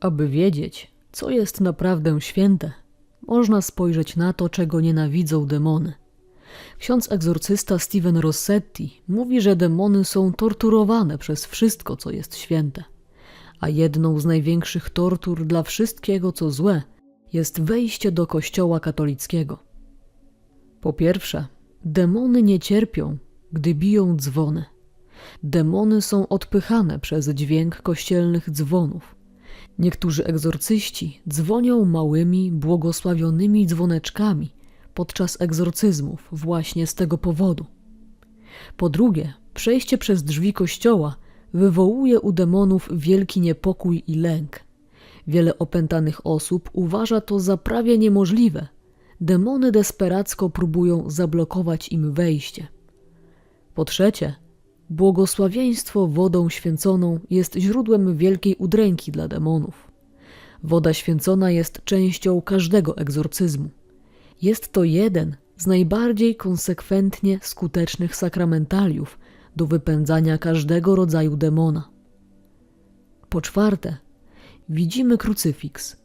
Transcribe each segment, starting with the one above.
Aby wiedzieć, co jest naprawdę święte, można spojrzeć na to, czego nienawidzą demony. Ksiądz egzorcysta Steven Rossetti mówi, że demony są torturowane przez wszystko, co jest święte. A jedną z największych tortur dla wszystkiego, co złe, jest wejście do kościoła katolickiego. Po pierwsze, demony nie cierpią, gdy biją dzwony. Demony są odpychane przez dźwięk kościelnych dzwonów. Niektórzy egzorcyści dzwonią małymi, błogosławionymi dzwoneczkami podczas egzorcyzmów właśnie z tego powodu. Po drugie, przejście przez drzwi kościoła wywołuje u demonów wielki niepokój i lęk. Wiele opętanych osób uważa to za prawie niemożliwe. Demony desperacko próbują zablokować im wejście. Po trzecie, błogosławieństwo wodą święconą jest źródłem wielkiej udręki dla demonów. Woda święcona jest częścią każdego egzorcyzmu. Jest to jeden z najbardziej konsekwentnie skutecznych sakramentaliów do wypędzania każdego rodzaju demona. Po czwarte, widzimy krucyfiks.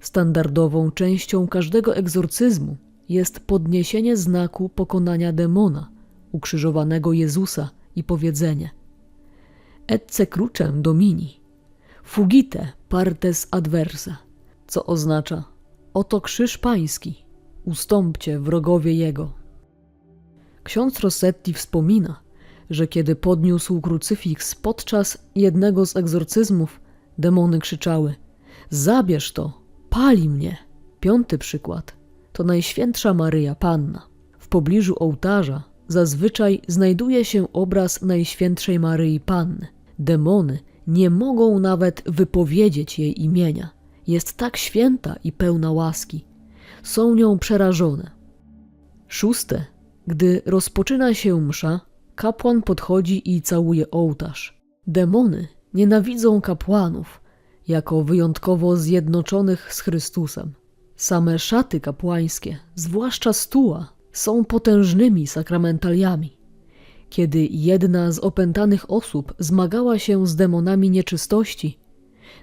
Standardową częścią każdego egzorcyzmu jest podniesienie znaku pokonania demona, ukrzyżowanego Jezusa i powiedzenie Etce crucem domini, fugite partes adversa, co oznacza oto krzyż pański, ustąpcie wrogowie jego. Ksiądz Rossetti wspomina, że kiedy podniósł krucyfiks podczas jednego z egzorcyzmów, demony krzyczały: Zabierz to, pali mnie. Piąty przykład to Najświętsza Maryja Panna. W pobliżu ołtarza zazwyczaj znajduje się obraz Najświętszej Maryi Panny. Demony nie mogą nawet wypowiedzieć jej imienia. Jest tak święta i pełna łaski. Są nią przerażone. Szóste. Gdy rozpoczyna się msza, kapłan podchodzi i całuje ołtarz. Demony nienawidzą kapłanów jako wyjątkowo zjednoczonych z Chrystusem. Same szaty kapłańskie, zwłaszcza stuła, są potężnymi sakramentaliami. Kiedy jedna z opętanych osób zmagała się z demonami nieczystości,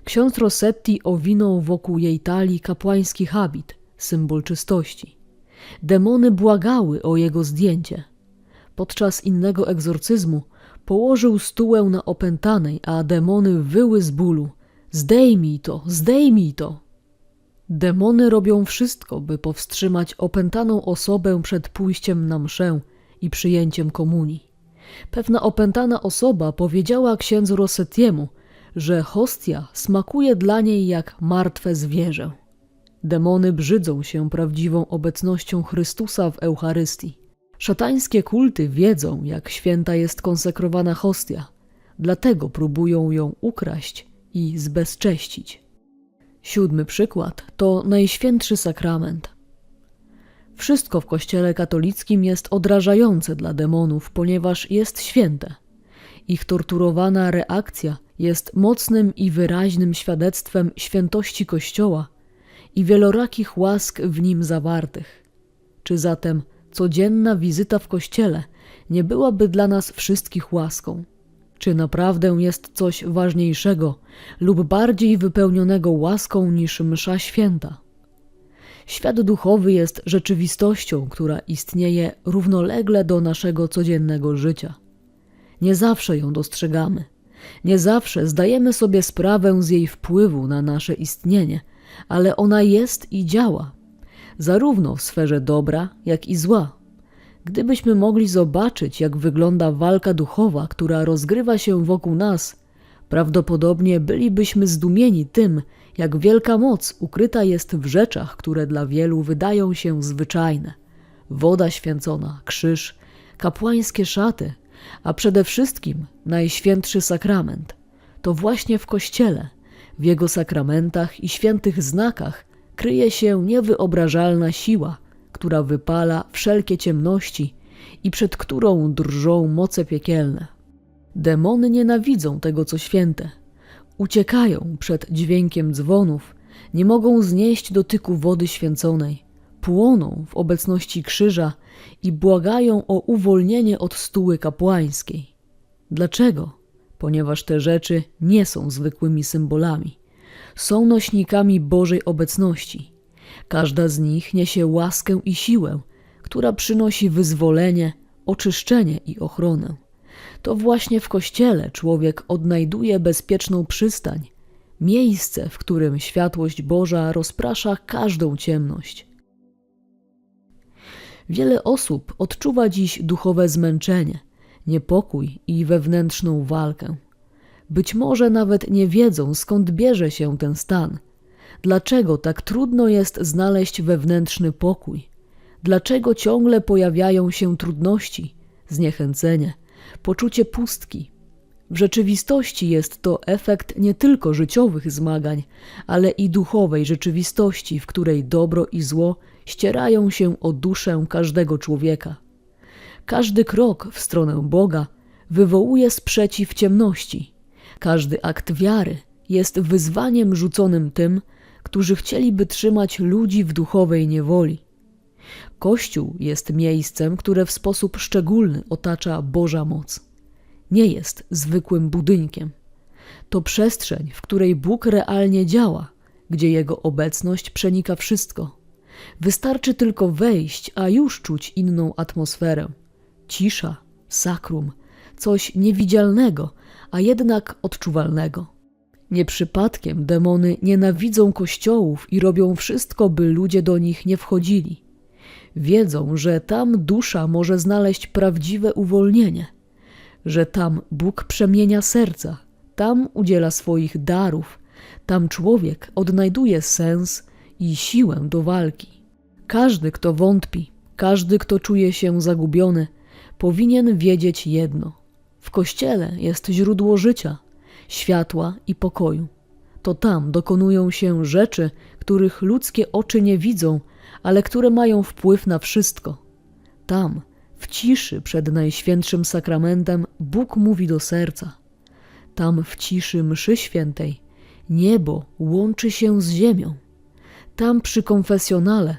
ksiądz Rossetti owinął wokół jej talii kapłański habit, symbol czystości. Demony błagały o jego zdjęcie. Podczas innego egzorcyzmu położył stułę na opętanej, a demony wyły z bólu. Zdejmij to, zdejmij to! Demony robią wszystko, by powstrzymać opętaną osobę przed pójściem na mszę i przyjęciem komunii. Pewna opętana osoba powiedziała księdzu Rossettiemu, że hostia smakuje dla niej jak martwe zwierzę. Demony brzydzą się prawdziwą obecnością Chrystusa w Eucharystii. Szatańskie kulty wiedzą, jak święta jest konsekrowana hostia, dlatego próbują ją ukraść i zbezcześcić. Siódmy przykład to Najświętszy Sakrament. Wszystko w Kościele katolickim jest odrażające dla demonów, ponieważ jest święte. Ich torturowana reakcja jest mocnym i wyraźnym świadectwem świętości Kościoła i wielorakich łask w nim zawartych. Czy zatem codzienna wizyta w Kościele nie byłaby dla nas wszystkich łaską? Czy naprawdę jest coś ważniejszego lub bardziej wypełnionego łaską niż msza święta? Świat duchowy jest rzeczywistością, która istnieje równolegle do naszego codziennego życia. Nie zawsze ją dostrzegamy. Nie zawsze zdajemy sobie sprawę z jej wpływu na nasze istnienie, ale ona jest i działa, zarówno w sferze dobra, jak i zła. Gdybyśmy mogli zobaczyć, jak wygląda walka duchowa, która rozgrywa się wokół nas, prawdopodobnie bylibyśmy zdumieni tym, jak wielka moc ukryta jest w rzeczach, które dla wielu wydają się zwyczajne. Woda święcona, krzyż, kapłańskie szaty, a przede wszystkim Najświętszy Sakrament. To właśnie w Kościele, w jego sakramentach i świętych znakach kryje się niewyobrażalna siła – która wypala wszelkie ciemności i przed którą drżą moce piekielne. Demony nienawidzą tego, co święte. Uciekają przed dźwiękiem dzwonów, nie mogą znieść dotyku wody święconej, płoną w obecności krzyża i błagają o uwolnienie od stuły kapłańskiej. Dlaczego? Ponieważ te rzeczy nie są zwykłymi symbolami. są nośnikami Bożej obecności. Każda z nich niesie łaskę i siłę, która przynosi wyzwolenie, oczyszczenie i ochronę. To właśnie w kościele człowiek odnajduje bezpieczną przystań, miejsce, w którym światłość Boża rozprasza każdą ciemność. Wiele osób odczuwa dziś duchowe zmęczenie, niepokój i wewnętrzną walkę. Być może nawet nie wiedzą, skąd bierze się ten stan. Dlaczego tak trudno jest znaleźć wewnętrzny pokój? Dlaczego ciągle pojawiają się trudności, zniechęcenie, poczucie pustki? W rzeczywistości jest to efekt nie tylko życiowych zmagań, ale i duchowej rzeczywistości, w której dobro i zło ścierają się o duszę każdego człowieka. Każdy krok w stronę Boga wywołuje sprzeciw ciemności. Każdy akt wiary jest wyzwaniem rzuconym tym, którzy chcieliby trzymać ludzi w duchowej niewoli. Kościół jest miejscem, które w sposób szczególny otacza Boża moc. Nie jest zwykłym budynkiem. To przestrzeń, w której Bóg realnie działa, gdzie Jego obecność przenika wszystko. Wystarczy tylko wejść, a już czuć inną atmosferę. Cisza, sakrum, coś niewidzialnego, a jednak odczuwalnego. Nie przypadkiem demony nienawidzą kościołów i robią wszystko, by ludzie do nich nie wchodzili. Wiedzą, że tam dusza może znaleźć prawdziwe uwolnienie, że tam Bóg przemienia serca, tam udziela swoich darów, tam człowiek odnajduje sens i siłę do walki. Każdy, kto wątpi, każdy, kto czuje się zagubiony, powinien wiedzieć jedno: w kościele jest źródło życia, światła i pokoju. To tam dokonują się rzeczy, których ludzkie oczy nie widzą, ale które mają wpływ na wszystko. Tam, w ciszy przed Najświętszym Sakramentem, Bóg mówi do serca. Tam, w ciszy mszy świętej, niebo łączy się z ziemią. Tam, przy konfesjonale,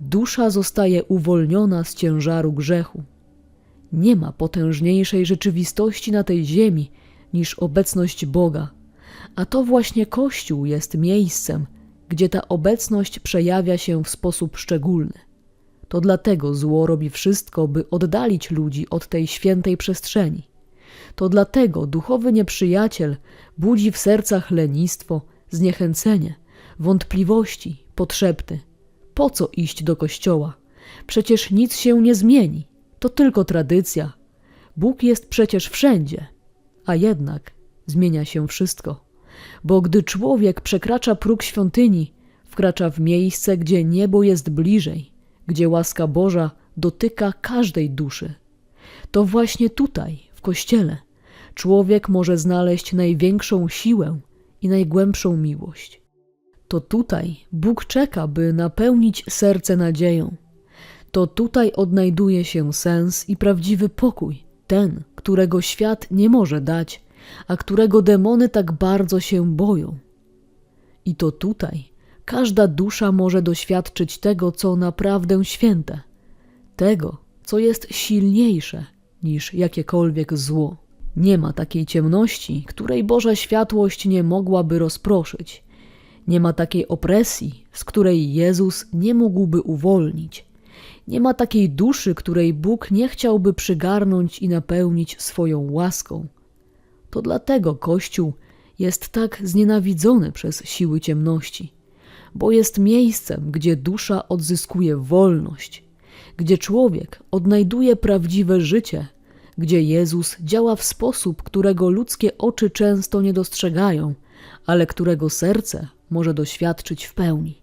dusza zostaje uwolniona z ciężaru grzechu. Nie ma potężniejszej rzeczywistości na tej ziemi niż obecność Boga, a to właśnie Kościół jest miejscem, gdzie ta obecność przejawia się w sposób szczególny. To dlatego zło robi wszystko, by oddalić ludzi od tej świętej przestrzeni. To dlatego duchowy nieprzyjaciel budzi w sercach lenistwo, zniechęcenie, wątpliwości, potrzepty. Po co iść do kościoła? Przecież nic się nie zmieni. To tylko tradycja. Bóg jest przecież wszędzie, a jednak zmienia się wszystko. Bo gdy człowiek przekracza próg świątyni, wkracza w miejsce, gdzie niebo jest bliżej, gdzie łaska Boża dotyka każdej duszy. To właśnie tutaj, w kościele, człowiek może znaleźć największą siłę i najgłębszą miłość. To tutaj Bóg czeka, by napełnić serce nadzieją. To tutaj odnajduje się sens i prawdziwy pokój, ten, którego świat nie może dać, a którego demony tak bardzo się boją. I to tutaj każda dusza może doświadczyć tego, co naprawdę święte, tego, co jest silniejsze niż jakiekolwiek zło. Nie ma takiej ciemności, której Boża światłość nie mogłaby rozproszyć. Nie ma takiej opresji, z której Jezus nie mógłby uwolnić. Nie ma takiej duszy, której Bóg nie chciałby przygarnąć i napełnić swoją łaską. To dlatego Kościół jest tak znienawidzony przez siły ciemności, bo jest miejscem, gdzie dusza odzyskuje wolność, gdzie człowiek odnajduje prawdziwe życie, gdzie Jezus działa w sposób, którego ludzkie oczy często nie dostrzegają, ale którego serce może doświadczyć w pełni.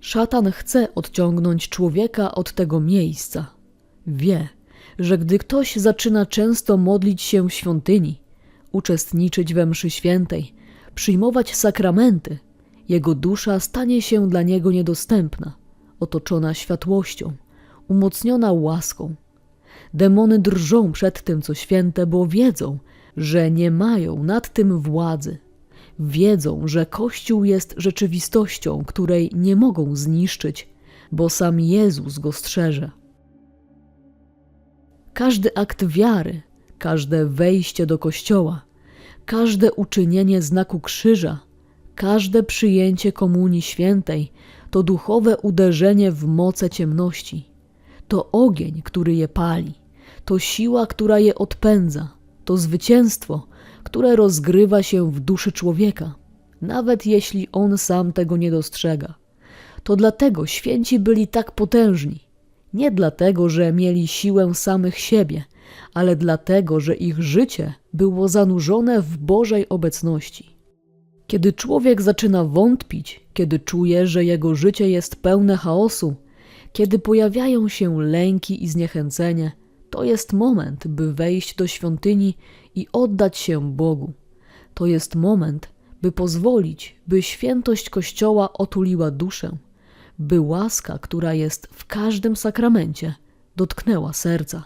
Szatan chce odciągnąć człowieka od tego miejsca. Wie, że gdy ktoś zaczyna często modlić się w świątyni, uczestniczyć we mszy świętej, przyjmować sakramenty, jego dusza stanie się dla niego niedostępna, otoczona światłością, umocniona łaską. Demony drżą przed tym, co święte, bo wiedzą, że nie mają nad tym władzy. Wiedzą, że Kościół jest rzeczywistością, której nie mogą zniszczyć, bo sam Jezus go strzeże. Każdy akt wiary, każde wejście do kościoła, każde uczynienie znaku krzyża, Każde przyjęcie Komunii Świętej to duchowe uderzenie w moce ciemności. To ogień, który je pali, to siła, która je odpędza, to zwycięstwo, które rozgrywa się w duszy człowieka, nawet jeśli on sam tego nie dostrzega. To dlatego święci byli tak potężni. Nie dlatego, że mieli siłę samych siebie, ale dlatego, że ich życie było zanurzone w Bożej obecności. Kiedy człowiek zaczyna wątpić, kiedy czuje, że jego życie jest pełne chaosu, kiedy pojawiają się lęki i zniechęcenie, to jest moment, by wejść do świątyni i oddać się Bogu. To jest moment, by pozwolić, by świętość Kościoła otuliła duszę, by łaska, która jest w każdym sakramencie, dotknęła serca.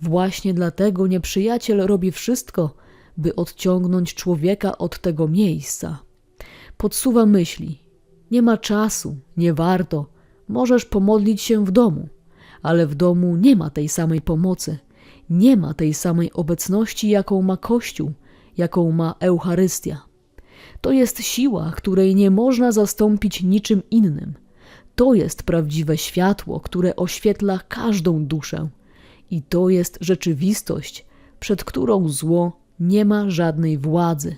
Właśnie dlatego nieprzyjaciel robi wszystko, by odciągnąć człowieka od tego miejsca. Podsuwa myśli: Nie ma czasu, nie warto, możesz pomodlić się w domu, ale w domu nie ma tej samej pomocy, nie ma tej samej obecności, jaką ma Kościół, jaką ma Eucharystia. To jest siła, której nie można zastąpić niczym innym. To jest prawdziwe światło, które oświetla każdą duszę. I to jest rzeczywistość, przed którą zło nie ma żadnej władzy.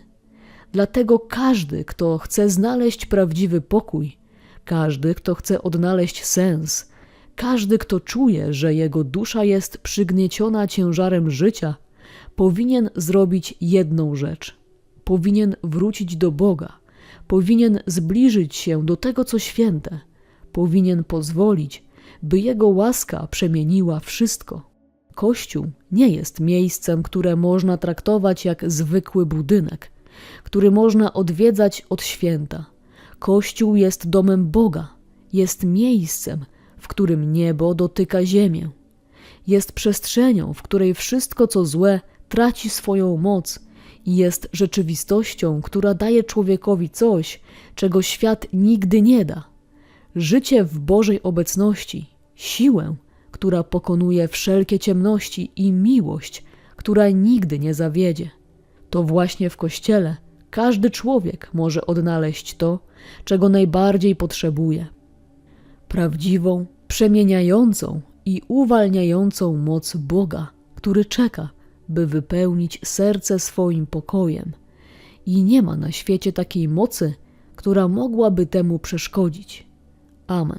Dlatego każdy, kto chce znaleźć prawdziwy pokój, każdy, kto chce odnaleźć sens, każdy, kto czuje, że jego dusza jest przygnieciona ciężarem życia, powinien zrobić jedną rzecz. Powinien wrócić do Boga, powinien zbliżyć się do tego, co święte, powinien pozwolić, by Jego łaska przemieniła wszystko. Kościół nie jest miejscem, które można traktować jak zwykły budynek, który można odwiedzać od święta. Kościół jest domem Boga, jest miejscem, w którym niebo dotyka ziemię. Jest przestrzenią, w której wszystko, co złe, traci swoją moc i jest rzeczywistością, która daje człowiekowi coś, czego świat nigdy nie da. Życie w Bożej obecności, siłę, która pokonuje wszelkie ciemności i miłość, która nigdy nie zawiedzie. To właśnie w Kościele każdy człowiek może odnaleźć to, czego najbardziej potrzebuje. Prawdziwą, przemieniającą i uwalniającą moc Boga, który czeka, by wypełnić serce swoim pokojem. I nie ma na świecie takiej mocy, która mogłaby temu przeszkodzić. Amen.